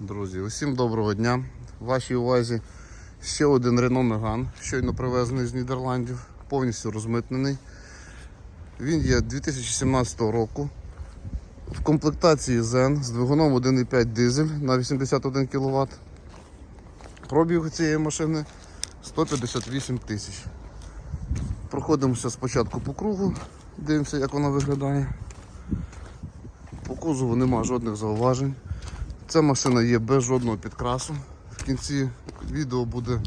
Друзі, усім доброго дня. В вашій увазі ще один Renault Megane, щойно привезений з Нідерландів, повністю розмитнений. Він є 2017 року. В комплектації Zen з двигуном 1,5 дизель на 81 кВт. Пробіг цієї машини 158 тисяч. Проходимося спочатку по кругу, дивимося, як вона виглядає. По кузову нема жодних зауважень. Ця машина є без жодного підкрасу. В кінці відео буде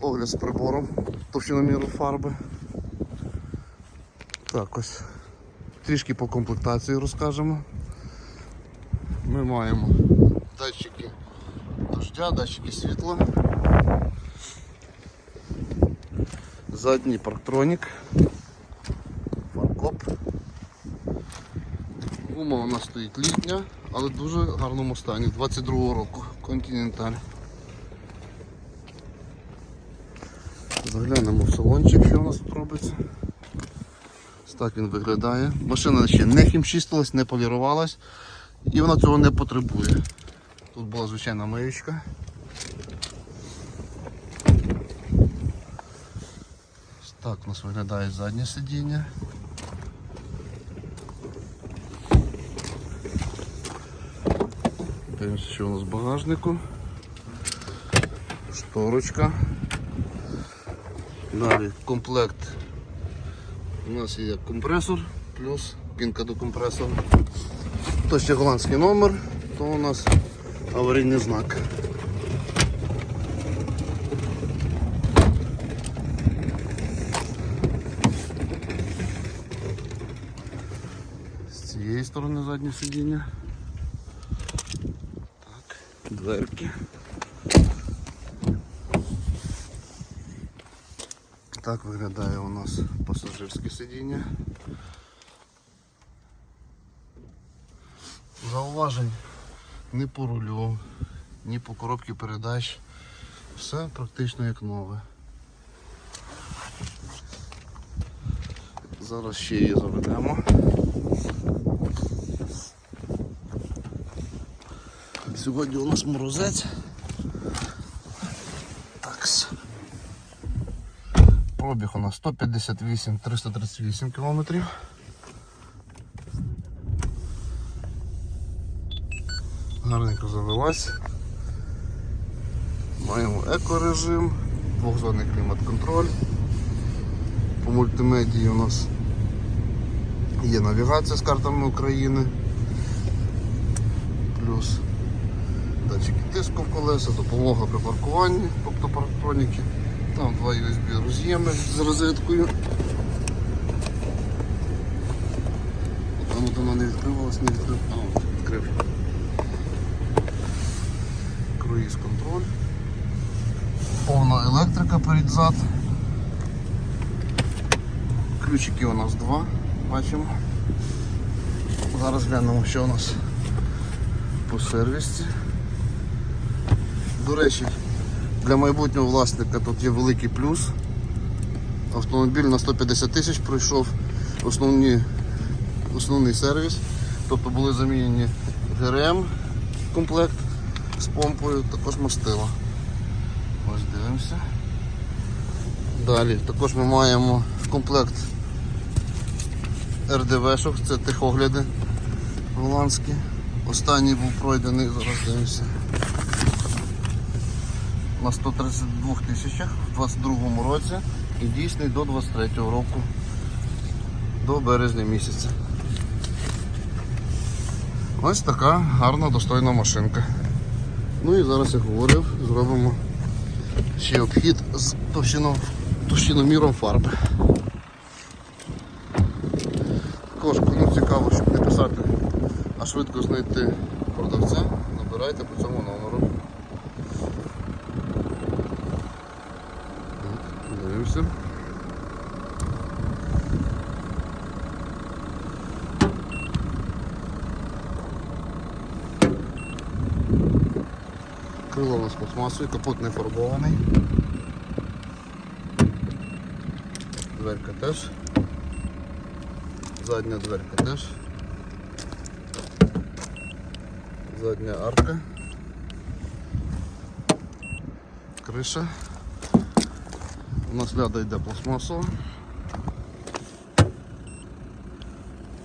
огляд з прибором товщиноміру фарби. Так ось. Трішки по комплектації розкажемо. Ми маємо датчики дождя, датчики світла. Задній парктронік, фаркоп. Гума у нас стоїть літня, але в дуже гарному стані, 22-го року, Continental. Заглянемо в салончик, що у нас тут робиться. Ось так він виглядає. Машина ще не хімчистилась, не полірувалась і вона цього не потребує. Тут була звичайна миючка. Так у нас виглядає заднє сидіння. Дивимося, що у нас в багажнику. Шторочка. Далі комплект. У нас є компресор плюс пінка до компресора. То ще голландський номер, то у нас аварійний знак. З цієї сторони заднє сидіння. Дверки. Так виглядає у нас пасажирське сидіння. Зауважень ні по рулю, ні по коробці передач. Все практично як нове. Зараз ще її заведемо. Сьогодні у нас морозець. Такс. Пробіг у нас 158 338 кілометрів. Гарненько завелась. Маємо екорежим, двохзонний клімат-контроль. По мультимедії у нас є навігація з картами України. Плюс датчики тиску в колеса, допомога при паркуванні, тобто парктроніки. Там два USB роз'єми з розеткою. Там вона не відкривалась, не відкрив. А, от відкрив. Круїз контроль. Повна електрика перед зад. Ключики у нас два, бачимо. Зараз глянемо, що у нас по сервісі. До речі, для майбутнього власника тут є великий плюс. Автомобіль на 150 тисяч пройшов основні, основний сервіс. Тобто були замінені ГРМ комплект з помпою, також мастила. Ось дивимося. Далі також ми маємо комплект РДВ-шок, це техогляди голландські. Останній був пройдений, зараз дивимося на 132 тисячах в 22 році і дійсний до 23 року, до березня місяця. Ось така гарна, достойна машинка. Ну і зараз, як говорив, зробимо ще обхід з товщино, товщиноміром фарби. Також, кому цікаво, щоб не писати, а швидко знайти продавця, набирайте по цьому номеру. Крило у нас пластмасою, капот не фарбований. Дверка теж. Задня дверка теж. Задня арка. Криша. У нас ляда йде пластмасова.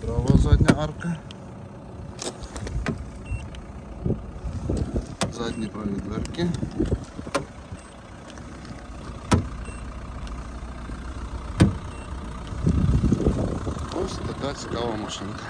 Права задня арка. Задні праві дверки. Ось така цікава машинка.